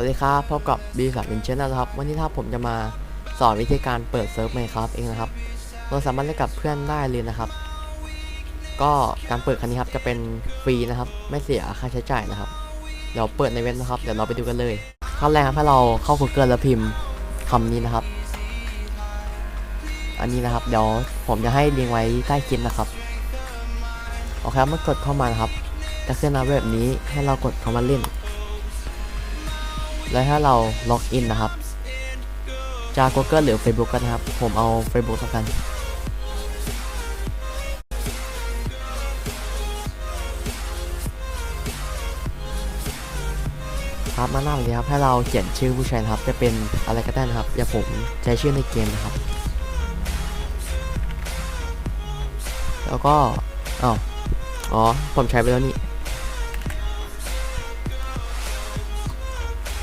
วัสดีครับพบกับ B สามอินเชนนะครับ วันนี้ถ้าผมจะมาสอนวิธีการเปิดเซิร์ฟไหมครับเองนะครับ เราสามารถเล่นกับเพื่อนได้เลยนะครับ ก็การเปิดครั้งนี้ครับจะเป็นฟรีนะครับ ไม่เสียค่าใช้จ่ายนะครับ เดี๋ยวเปิดในเว็บนะครับ เดี๋ยวเราไปดูกันเลยขั้นแรกครับให้เราเข้า Google แล้วพิมพ์คำนี้นะครับ อันนี้นะครับ เดี๋ยวผมจะให้ลิงก์ไว้ใต้คลิปนะครับโอเคครับเมื่อกดเข้ามานะครับ จะขึ้นหน้าเว็บนี้ให้เรากดเข้ามาเล่น แล้วถ้าเราล็อกอินนะครับ จาก Google หรือ Facebook กันนะครับ ผมเอา Facebook แล้วกันครับมาหน้าแบบนี้ครับ ให้เราเขียนชื่อผู้ใช้นะครับ จะเป็นอะไรก็ได้นะครับ อย่าผมใช้ชื่อในเกมนะครับ แล้วก็อ้าวอ๋อ ผมใช้ไปแล้วนี่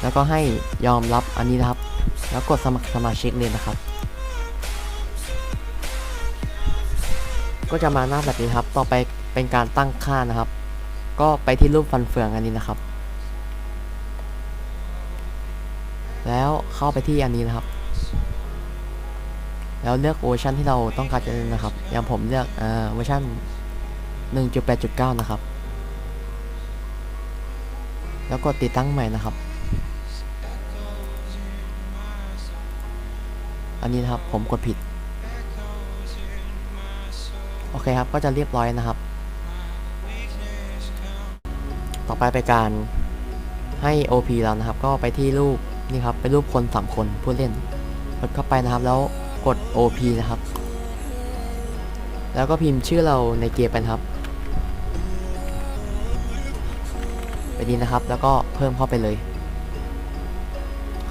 แล้วก็ให้ยอมรับอันนี้นะครับ แล้วกดสมัครสมาชิกเลยนะครับ ก็จะมาหน้าแบบนี้ครับ ต่อไปเป็นการตั้งค่านะครับ ก็ไปที่รูปฟันเฟืองอันนี้นะครับ แล้วเข้าไปที่อันนี้นะครับ แล้วเลือกเวอร์ชันที่เราต้องการจะเล่นนะครับ อย่างผมเลือกเวอร์ชัน1.8.9 นะครับ แล้วกดติดตั้งใหม่นะครับ อันนี้นะครับผมกดผิด โอเคครับก็จะเรียบร้อยนะครับ ต่อไปไปการให้ OP แล้วนะครับ ก็ไปที่รูปนี่ครับเป็นรูปคนสามคนผู้เล่นกดเข้าไปนะครับแล้วกด OP นะครับ แล้วก็พิมพ์ชื่อเราในเกมไปครับไปดีนะครับ แล้วก็เพิ่มเข้าไปเลย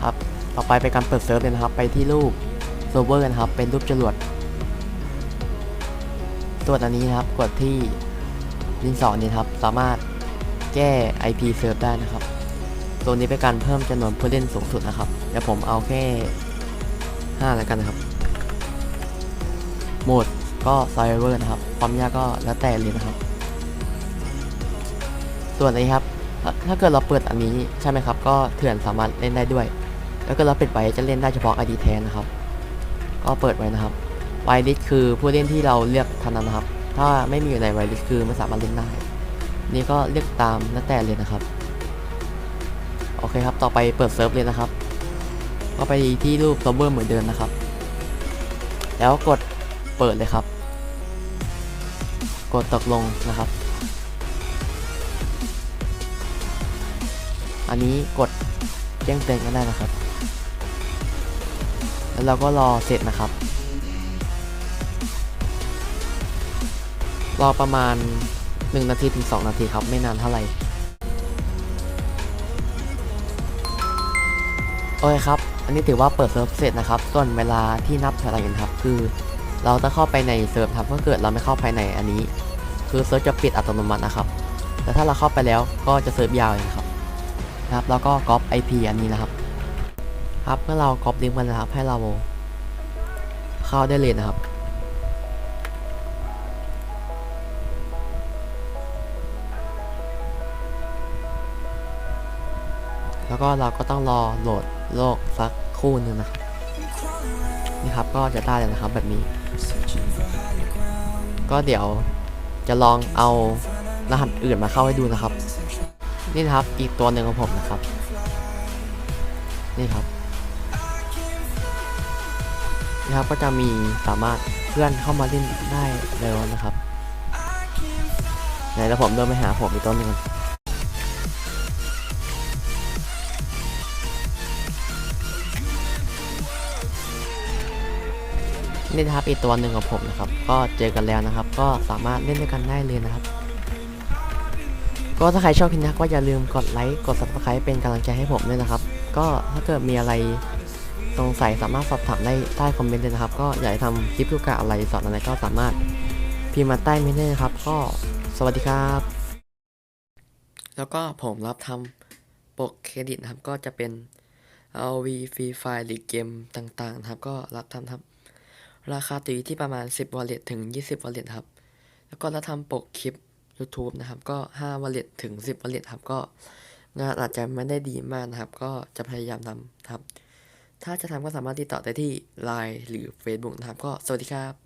ครับ ต่อไปเป็นการเปิดเซิร์ฟเลยนะครับ ไปที่รูป เซิร์ฟเวอร์นะครับ เป็นรูปจรวดตัวอันนี้นะครับ กดที่ดินสอนี้ครับ สามารถแก้ IP เซิร์ฟได้นะครับ ตัวนี้เป็นการเพิ่มจำนวนผู้เล่นสูงสุดนะครับ เดี๋ยวผมเอาแค่ 5 แล้วกันนะครับ โหมดก็ไซเวอร์นะครับ ความยากก็แล้วแต่เลยนะครับ ส่วนนี้ครับ ถ้าถ้าเกิดเราเปิดอันนี้ใช่ไหมครับ ก็เถื่อนสามารถเล่นได้ด้วย แล้วก็เราปิดไว้จะเล่นได้เฉพาะ ID แทนนะครับ ก็เปิดไว้นะครับไวลิสคือผู้เล่นที่เราเลือกเท่านั้นนะครับ ถ้าไม่มีอยู่ในไวลิสคือไม่สามารถเล่นได้ นี่ก็เลือกตามแล้วแต่เลยนะครับ โอเคครับ ต่อไปเปิดเซิร์ฟเลยนะครับ ก็ไปที่รูปซับเบอร์เหมือนเดิมนะครับ แล้วกดเปิดเลยครับ กดตกลงนะครับ อันนี้กดแจ้งเตือนก็ได้นะครับ แล้วเราก็รอเสร็จนะครับ รอประมาณ 1 นาทีถึง 2 นาทีครับ ไม่นานเท่าไหร่ โอเคครับ อันนี้ถือว่าเปิดเซิร์ฟเสร็จนะครับ ส่วนเวลาที่นับถอยหลังนะครับ คือ เราจะเข้าไปในเซิร์ฟครับถ้าเกิดเราไม่เข้าภายในอันนี้ คือเซิร์ฟจะปิดอัตโนมัตินะครับ แต่ถ้าเราเข้าไปแล้วก็จะเซิร์ฟยาวเลยนะครับนะครับ แล้วก็ก๊อป IP อันนี้นะครับ ครับเมื่อเราก๊อปลิงก์มันนะครับ ให้เราเข้าได้เลยนะครับ แล้วก็เราก็ต้องรอโหลดโลกสักคู่หนึ่งนะครับนี่ครับก็จะได้เลยนะครับแบบนี้ ก็เดี๋ยวจะลองเอารหัสอื่นมาเข้าให้ดูนะครับ นี่นะครับอีกตัวหนึ่งของผมนะครับ นี่ครับ นี่ครับก็จะมีสามารถเพื่อนเข้ามาเล่นได้เลยนะครับไหนแล้วผมเดินไปหาผมอีกตัวหนึ่งนนี่นะครับอีกตัวหนึ่งของผมนะครับ ก็เจอกันแล้วนะครับ ก็สามารถเล่นด้วยกันได้เลยนะครับ ก็ถ้าใครชอบคลิปนี้ก็อย่าลืมกดไลค์กด subscribe เป็นกำลังใจให้ผมด้วยนะครับ ก็ถ้าเกิดมีอะไร สงสัยสามารถสอบถามได้ใต้คอมเมนต์เลยนะครับ ก็อยากทำคลิปเกี่ยวกับอะไรสอนอะไรก็สามารถพิมพ์มาใต้เมนต์ได้นะครับ ก็สวัสดีครับ แล้วก็ผมรับทำปกเครดิตนะครับ ก็จะเป็น RV Free Fire หรือเกมต่างๆนะครับ ก็รับทำครับ ราคาตีที่ประมาณ 10 wallet ถึง 20 wallet ครับ แล้วก็ถ้าทำปกคลิป YouTube นะครับ ก็ 5 wallet ถึง 10 wallet ครับ ก็งานอาจจะไม่ได้ดีมากนะครับ ก็จะพยายามทำครับ ถ้าจะทำก็สามารถติดต่อได้ที่ Line หรือ Facebook นะครับ ก็สวัสดีครับ